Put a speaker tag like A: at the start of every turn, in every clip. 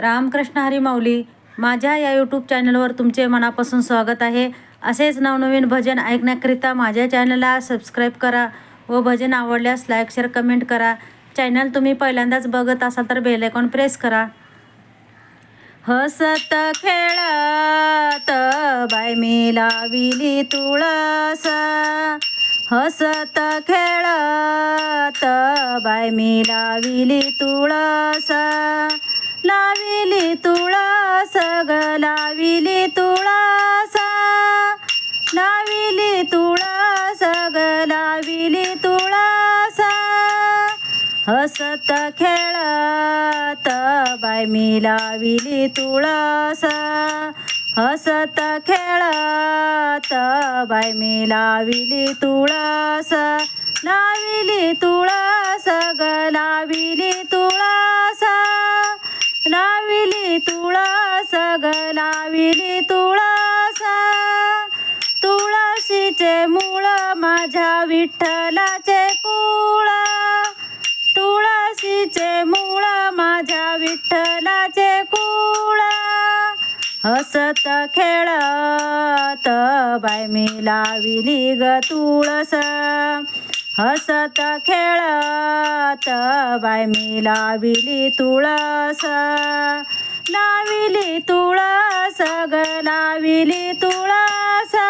A: रामकृष्ण हरी माऊली माझ्या या यूट्यूब चॅनलवर तुमचे मनापासून स्वागत आहे. असेच नवनवीन भजन ऐकण्याकरिता माझ्या चॅनलला सबस्क्राईब करा व भजन आवडल्यास लाईक शेअर कमेंट करा. चॅनल तुम्ही पहिल्यांदाच बघत असाल तर बेल आयकॉन प्रेस करा. हसत खेळत बाय मी लाविली तुळस. हसत खेळत बाय मी लाविली तुळस. तुळस ग लाविली तुळस. लाविली तुळस ग लाविली तुळस. हसत खेळत बाय मी लाविली तुळस. हसत खेळत बाय मी लाविली तुळस. लाविली तुळस ग लाविली तुळस लाविली तुळसा तुळशीचे मूळ माझ्या विठ्ठलाचे कुळ. तुळशीचे मूळ माझ्या विठ्ठलाचे कुळ. हसत खेळत बाय मी लाविली ग तुळस. हसत खेळत बाय मी लाविली तुळस. लाविली तुळासा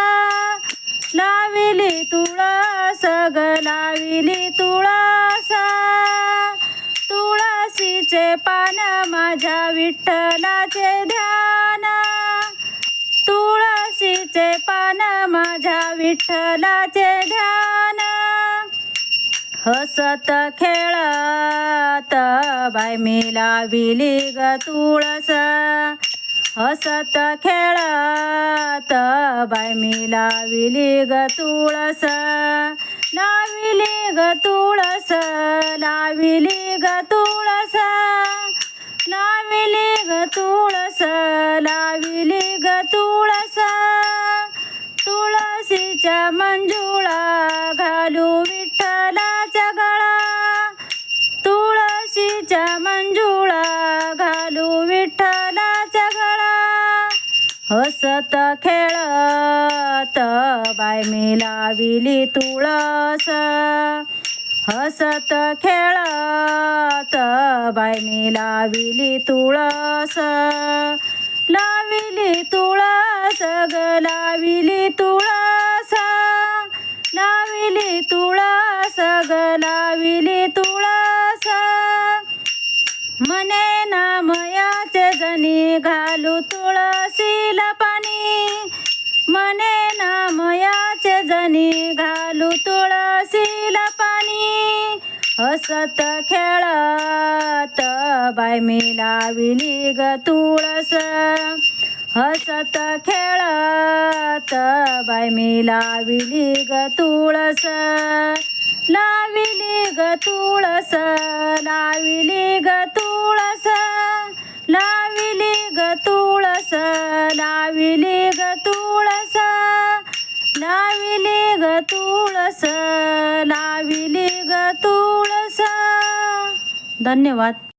A: लाविली तुळस ग लाविली तुळासा. तुळशीचे पान माझ्या विठ्ठलाचे ध्यान. तुळशीचे पान माझ्या विठ्ठलाचे ध्यान. हसत खेळत बाय मी लाविली ग तुळस. हसत खेळत बाय मी लाविली ग तुळस. लाविली ग तुळस लाविली ग तुळस. लाविली ग तुळस लाविली ग तुळस. तुळशीच्या मंजुळा घालू विठ्ठलाच्या गळा. तुळशीच्या हसत खेळत बाय मी लाविली तुळस. हसत खेळत बाय मी लाविली तुळस. लाविली तुळस ग लाविली तुळस. लाविली तुळस ग लाविली तुळस. नामयाचे घालू तुळशीला पाणी. मने नामयाचे जनी घालू तुळशीला पाणी. हसत खेळत बाय मी लाविली ग तुळस. हसत खेळत बाय मी लाविली ग तुळस. लाविली ग तुळस लाविली ग तुळस. लाविली ग तुळस लाविली ग तुळस. धन्यवाद.